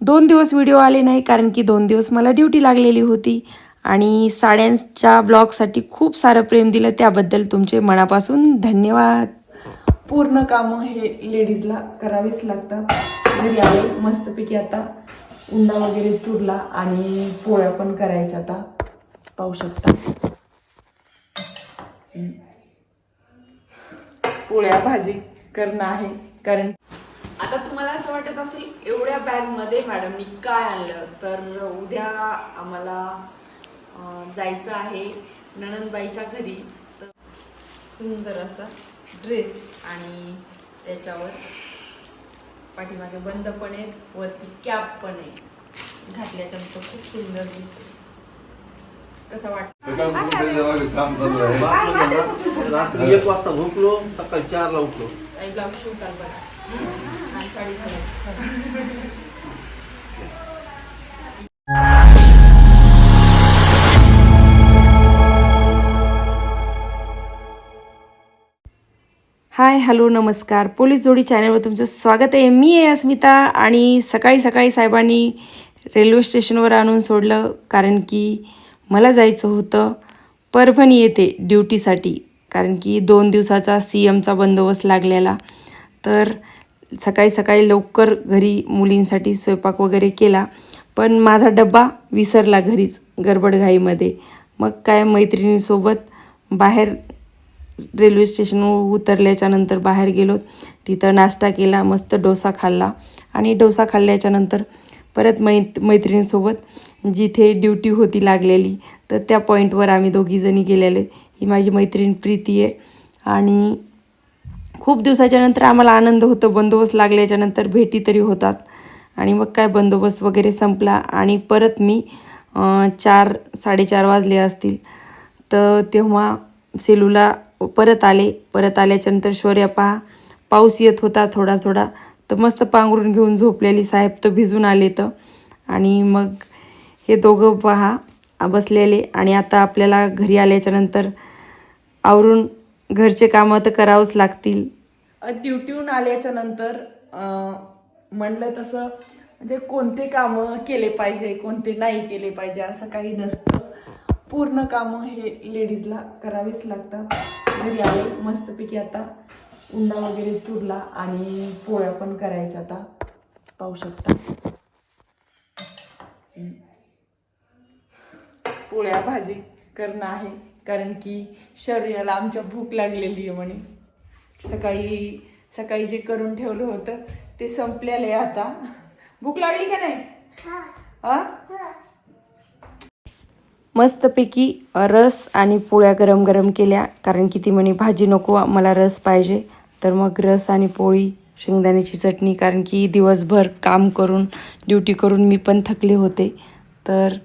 दोन दिवस व्हिडिओ आले नाही कारण की दोन दिवस मला ड्युटी लागलेली होती. आणि साड्यांच्या ब्लॉगसाठी खूप सारं प्रेम दिलं त्याबद्दल तुमचे मनापासून धन्यवाद. पूर्ण कामं हे लेडीजला करावीच लागतात. घरी आले मस्तपैकी आता उंडा वगैरे चुरला आणि पोळ्या पण करायच्या आता. पाहू शकता. पोळ्या भाजी करणं आहे कारण आता तुम्हाला असं वाटत असेल एवढ्या बॅगमध्ये मॅडमनी काय आणलं? तर उद्या आम्हाला जायचं आहे नणंदबाईच्या घरी. तर सुंदर असा ड्रेस आणि त्याच्यावर पाठीमागे बंद पण आहेत वरती कॅप पण आहे. घातल्याच्यानंतर खूप सुंदर दिसते कसं वाटतं? एक वाजता झोपलो सकाळी चारला उठलो. आई ब्लाऊज शिवतात बघा. साडी घालायची हाय हॅलो नमस्कार. पोलीस जोडी चॅनलवर तुमचं स्वागत आहे. मी आहे अस्मिता आणि सकाळी सकाळी साहेबांनी रेल्वे स्टेशनवर आणून सोडलं कारण की मला जायचं होतं परभणी येते ड्युटीसाठी. कारण की दोन दिवसाचा सी एमचा बंदोबस्त लागलेला. तर सकाळी सकाळी लवकर घरी मुलींसाठी स्वयंपाक वगैरे केला पण माझा डब्बा विसरला घरीच गडबडघाईमध्ये मग काय मैत्रिणीसोबत बाहेर रेल्वे स्टेशनवर उतरल्याच्या नंतर बाहेर गेलो. तिथं नाश्ता केला मस्त डोसा खाल्ला आणि डोसा खाल्ल्याच्या नंतर परत मै मैत्रिणीसोबत जिथे ड्युटी होती लागलेली तर त्या पॉईंटवर आम्ही दोघीजणी गेलेले. ही माझी मैत्रीण प्रीती आहे आणि खूप दिवसाच्या नंतर आम्हाला आनंद होतो बंदोबस्त लागल्याच्यानंतर भेटी तरी होतात. आणि मग काय बंदोबस्त वगैरे संपला आणि परत मी चार साडेचार वाजले असतील. तर तेव्हा सेलूला परत आले. परत आल्याच्यानंतर शौर्या पहा पाऊस येत होता थोडा थोडा तर मस्त पांघरून घेऊन झोपलेली साहेब तर भिजून आले तर. आणि मग हे दोघं पहा बसलेले. आणि आता आपल्याला घरी आल्याच्यानंतर आवरून घरचे कामं तर करावंच लागतील. ड्युटीहून आल्याच्यानंतर म्हणलं तसं म्हणजे कोणते कामं केले पाहिजे कोणते नाही केले पाहिजे असं काही नसतं. पूर्ण कामं हे लेडीजला करावेच लागतात. घरी आले मस्तपैकी आता उंडा वगैरे चुरला आणि पोळ्या पण करायच्या आता. पाहू शकता. पोळ्या भाजी करणं आहे कारण की शरीराला आमच्या भूक लागलेली आहे म्हणे. सकाळी सकाळी जे करून ठेवलं होतं ते संपलेलं आहे आता. भूक लागली का नाही? हा. मस्तपैकी रस आणि पोळ्या गरम गरम केल्या कारण की ती म्हणे भाजी नको मला रस पाहिजे. तर मग रस आणि पोळी शेंगदाण्याची चटणी कारण की दिवसभर काम करून ड्युटी करून मी पण थकले होते. तर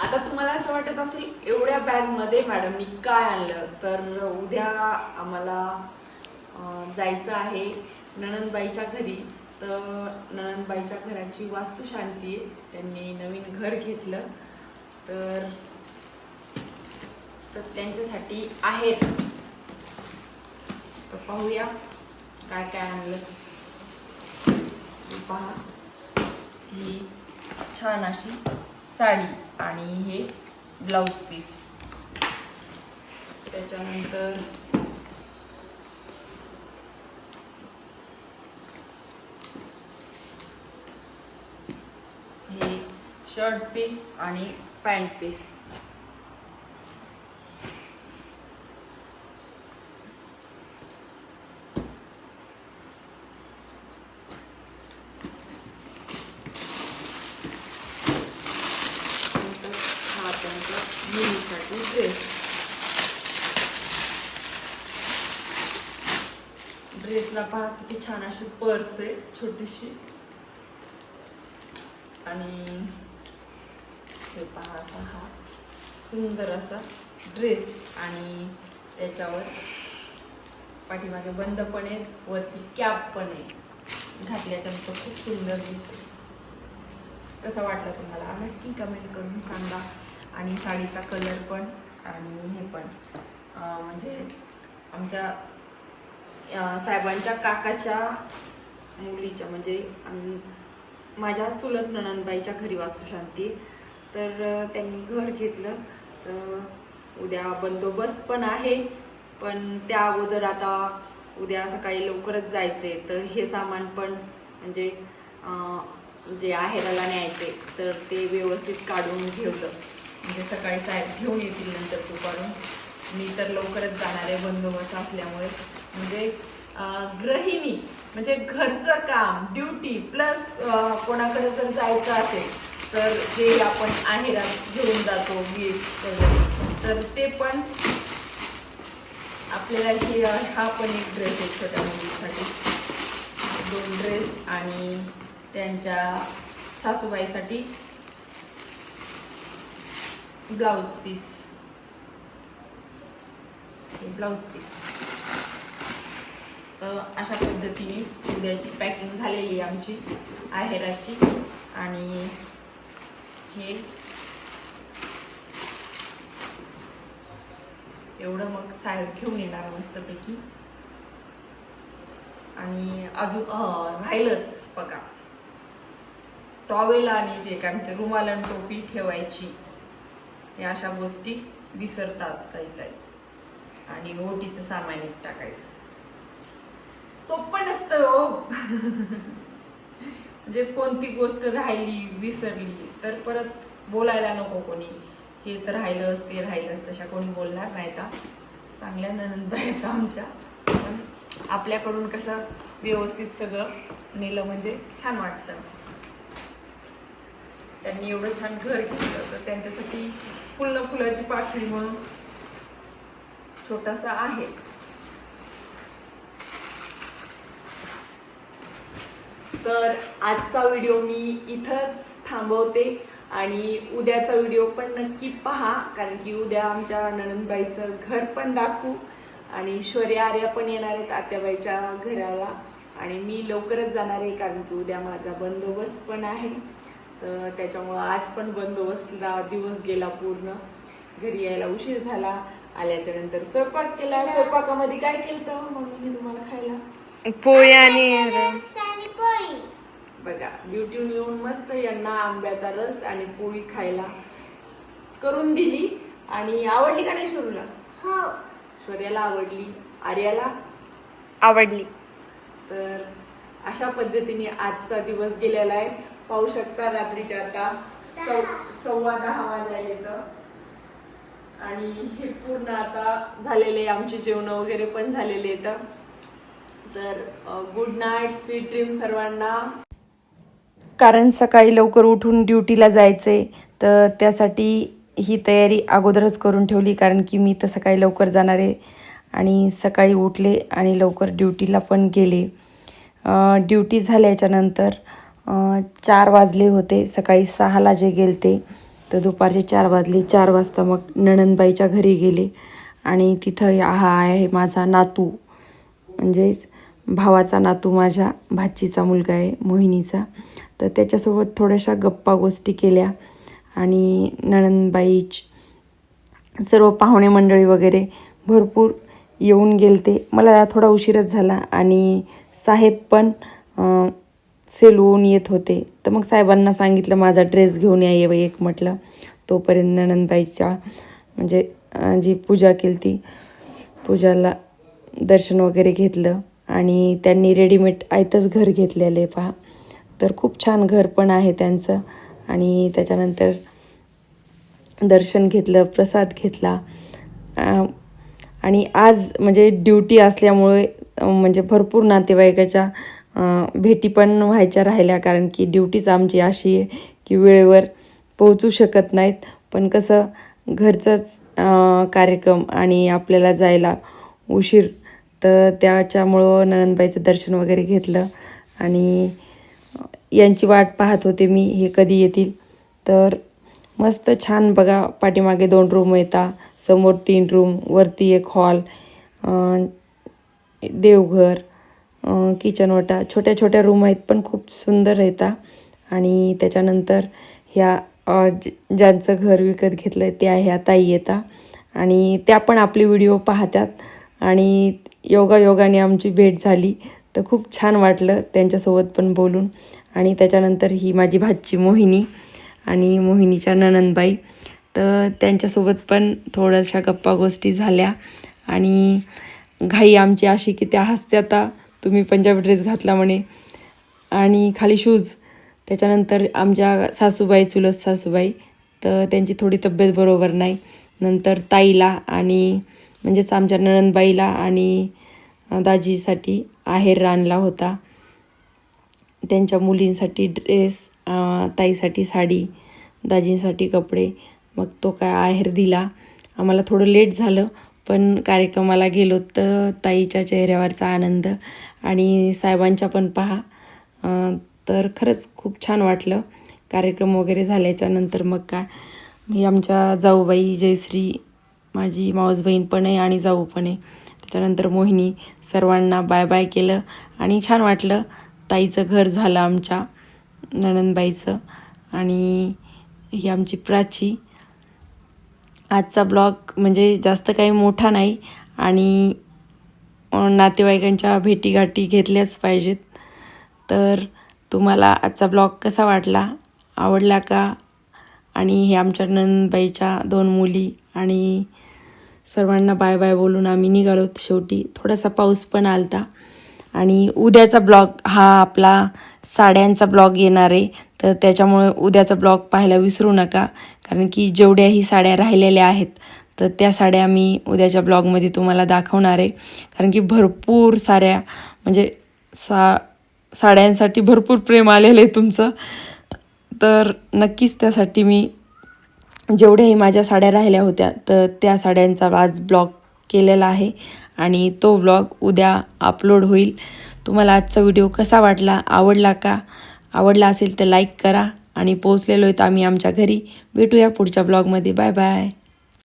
आता तुम्हाला असं वाटत असेल एवढ्या बॅगमध्ये मॅडमनी काय आणलं? तर उद्या आम्हाला जायचं आहे नणंदबाईच्या घरी. तर नणनबाईच्या घराची वास्तुशांती आहे. त्यांनी नवीन घर घेतलं. तर तर त्यांच्यासाठी आहेत तर पाहूया काय काय आणलं. पहा. ही छान अशी साडी आणि हे ब्लाऊज पीस त्याच्यानंतर हे शर्ट पीस आणि पॅन्ट पीस. नंतर हा त्यांचा मुलीसाठी ड्रेस ड्रेसला पहा किती छान अशी पर्स आहे छोटीशी. आणि हे पहा असा हा सुंदर असा ड्रेस आणि त्याच्यावर पाठीमागे बंद पण आहेत वरती कॅप पण आहे. घातल्याच्यानंतर खूप सुंदर दिसते कसा वाटला तुम्हाला? नक्की कमेंट करून सांगा. आणि साडीचा कलर पण आणि हे पण. म्हणजे आमच्या साहेबांच्या काकाच्या मुलीच्या म्हणजे माझ्या चुलत ननंदबाईच्या घरी वास्तुशांती तर त्यांनी घर घेतलं. तर उद्या बंदोबस्त पण आहे. पण त्या अगोदर आता उद्या सकाळी लवकरच जायचे तर हे सामान पण म्हणजे जे आहेराला न्यायचे तर ते व्यवस्थित काढून ठेवलं. म्हणजे सकाळी साहेब घेऊन येतील नंतर तू काढून मी तर लवकरच जाणार आहे. बंदोबस्त असल्यामुळे. म्हणजे गृहिणी म्हणजे घरचं काम ड्युटी प्लस कोणाकडे जर जायचं असेल तर जे आपण आहेरात घेऊन जातो गिफ्ट वगैरे. तर ते पण आपल्याला हे हा पण एक ड्रेस आहे छोट्या मुलीसाठी. दोन ड्रेस आणि त्यांच्या सासूबाईसाठी ब्लाऊज पीस ब्लाऊज पीस तर अशा पद्धतीने उद्याची पॅकिंग झालेली आहे आमची आहेराची आणि हे एवढं मग साहेब घेऊन येणार मस्तपैकी. आणि अजून राहिलंच बघा. टॉवेल आणि ते काय म्हणते रुमाल आणि टोपी ठेवायची. या अशा गोष्टी विसरतात काही काही आणि ओटीचं सामान एक टाकायचं. सोपं नसतं हो. म्हणजे कोणती गोष्ट राहिली विसरली तर परत बोलायला नको कोणी. हे तर राहिलंच ते राहिलंच तशा कोणी बोलणार नाही का चांगल्या ननंद आहेत आमच्या. पण आपल्याकडून कसं व्यवस्थित सगळं नेलं म्हणजे छान वाटतं. त्यांनी एवढं छान घर घेतलं तर त्यांच्यासाठी फुलं फुलाची पाठवी म्हणून छोटासा आहे. तर आजचा व्हिडिओ मी इथंच थांबवते आणि उद्याचा व्हिडिओ पण नक्की पहा कारण की उद्या आमच्या ननंदबाईचं घर पण दाखवू आणि ईश्वरी आर्या पण येणार आहेत आत्याबाईच्या घराला. आणि मी लवकरच जाणार आहे कारण की उद्या माझा बंदोबस्त पण आहे. तर त्याच्यामुळं आज पण बंदोबस्तला दिवस गेला पूर्ण. घरी यायला उशीर झाला. आल्याच्यानंतर स्वयंपाक केला. स्वयंपाकामध्ये काय केलं तर मम्मीने तुम्हाला खायला? पोळी आणि बघा ड्युटीहून येऊन मस्त यांना आंब्याचा रस आणि पोळी खायला करून दिली. आणि आवडली का नाही शोरूला? शौर्याला आवडली आर्याला? आवडली. तर अशा पद्धतीने आजचा दिवस गेलेला आहे. पाहू शकता रात्रीच्या आता सव सव्वा दहा वाजायले तर आणि हे पूर्ण आता झालेले आमचे जेवण वगैरे पण झालेले आहेत. तर गुड नाईट स्वीट ड्रीम सर्वांना. कारण सकाळी लवकर उठून ड्युटीला जायचे तर त्यासाठी ही तयारी अगोदरच करून ठेवली कारण की मी तर सकाळी लवकर जाणार आहे. आणि सकाळी उठले आणि लवकर ड्युटीला पण गेले. ड्युटी झाल्याच्यानंतर चार वाजले होते. सकाळी सहाला जे गेलते तर दुपारचे चार वाजले. चार वाजता मग नणंदबाईच्या घरी गेले. आणि तिथं हा आहे माझा नातू. म्हणजेच भावाचा नातू माझ्या भाचीचा मुलगा आहे मोहिनीचा. तर त्याच्यासोबत थोड्याशा गप्पा गोष्टी केल्या. आणि नणंदबाईच सर्व पाहुणे मंडळी वगैरे भरपूर येऊन गेलते. मला थोडा उशीरच झाला आणि साहेब पण सेलवून सेलून येत होते. तर मग साहेबांना सांगितलं माझा ड्रेस घेऊन या ये एक म्हटलं. तोपर्यंत नणंदबाईच्या म्हणजे जी पूजा केली ती पूजाला दर्शन वगैरे घेतलं. आणि त्यांनी रेडीमेड आयतंच घर घेतलेलं आहे पहा. तर खूप छान घर पण आहे त्यांचं. आणि त्याच्यानंतर दर्शन घेतलं प्रसाद घेतला. आणि आज म्हणजे ड्युटी असल्यामुळे म्हणजे भरपूर नातेवाईकाच्या भेटी पण व्हायच्या राहिल्या. कारण की ड्युटीच आमची अशी आहे की वेळेवर पोहोचू शकत नाहीत. पण कसं घरचंच कार्यक्रम आणि आपल्याला जायला उशीर. तर त्याच्यामुळं ननंदबाईचं दर्शन वगैरे घेतलं. आणि यांची वाट पाहत होते मी हे कधी येतील? तर मस्त छान बघा पाठीमागे दोन रूम येतात समोर तीन रूम वरती एक हॉल देवघर किचन वाटा. छोट्या छोट्या रूम आहेत पण खूप सुंदर येतात आणि त्याच्यानंतर ह्या ज ज्यांचं घर विकत घेतलं आहे त्या ह्या ताई येतात आणि त्या पण आपले व्हिडिओ पाहतात. आणि योगायोगाने आमची भेट झाली. तर खूप छान वाटलं त्यांच्यासोबत पण बोलून. आणि त्याच्यानंतर ही माझी भाची मोहिनी आणि मोहिनीच्या ननंदबाई तर त्यांच्यासोबत पण थोड्याशा गप्पा गोष्टी झाल्या. आणि घाई आमची अशी की त्या हसते आता तुम्ही पंजाबी ड्रेस घातला म्हणे. आणि खाली शूज त्याच्यानंतर आमच्या सासूबाई चुलत सासूबाई. तर त्यांची थोडी तब्येत बरोबर नाही. नंतर ताईला आणि म्हणजेच आमच्या नणंदबाईला आणि दाजीसाठी आहेर आणला होता. त्यांच्या मुलींसाठी ड्रेस ताईसाठी साडी दाजींसाठी कपडे. मग तो काय आहेर दिला. आम्हाला थोडं लेट झालं पण कार्यक्रमाला गेलो तर ताईच्या चेहऱ्यावरचा आनंद आणि साहेबांच्या पण पहा. तर खरंच खूप छान वाटलं. कार्यक्रम वगैरे झाल्याच्यानंतर मग काय? मी आमच्या जाऊबाई जयश्री माझी मावस बहीण पण आहे आणि जाऊ पण आहे. त्याच्यानंतर मोहिनी सर्वांना बाय बाय केलं आणि छान वाटलं. ताईचं घर झालं आमच्या नणनबाईचं आणि ही आमची प्राची. आजचा ब्लॉग म्हणजे जास्त काही मोठा नाही आणि नातेवाईकांच्या भेटीगाठी घेतल्याच पाहिजेत. तर तुम्हाला आजचा ब्लॉग कसा वाटला आवडला का? आणि हे आमच्या नंदबाईच्या दोन मुली आणि सर्वांना बाय बाय बोलून आम्ही निघालो शेवटी. थोडासा पाऊस पण आलता. आणि उद्याचा ब्लॉग हा आपला साड्यांचा ब्लॉग येणार आहे. तर त्याच्यामुळे उद्याचा ब्लॉग पाहायला विसरू नका. कारण की जेवढ्याही साड्या राहिलेल्या आहेत तर त्या साड्या मी उद्याच्या ब्लॉगमध्ये तुम्हाला दाखवणार आहे. कारण की भरपूर साऱ्या म्हणजे सा साड्यांसाठी भरपूर प्रेम आलेलं आहे तुमचं. तर नक्कीच त्यासाठी मी जेवढ्याही माझ्या साड्या राहिल्या होत्या तर त्या साड्यांचा आज ब्लॉग केलेला आहे. आणि तो ब्लॉग उद्या अपलोड होईल. तुम्हाला आजचा व्हिडिओ कसा वाटला आवडला का? आवडला असेल तर लाईक करा. आणि पोचलेलो आहेत आम्ही आमच्या घरी. भेटूया पुढच्या ब्लॉगमध्ये बाय बाय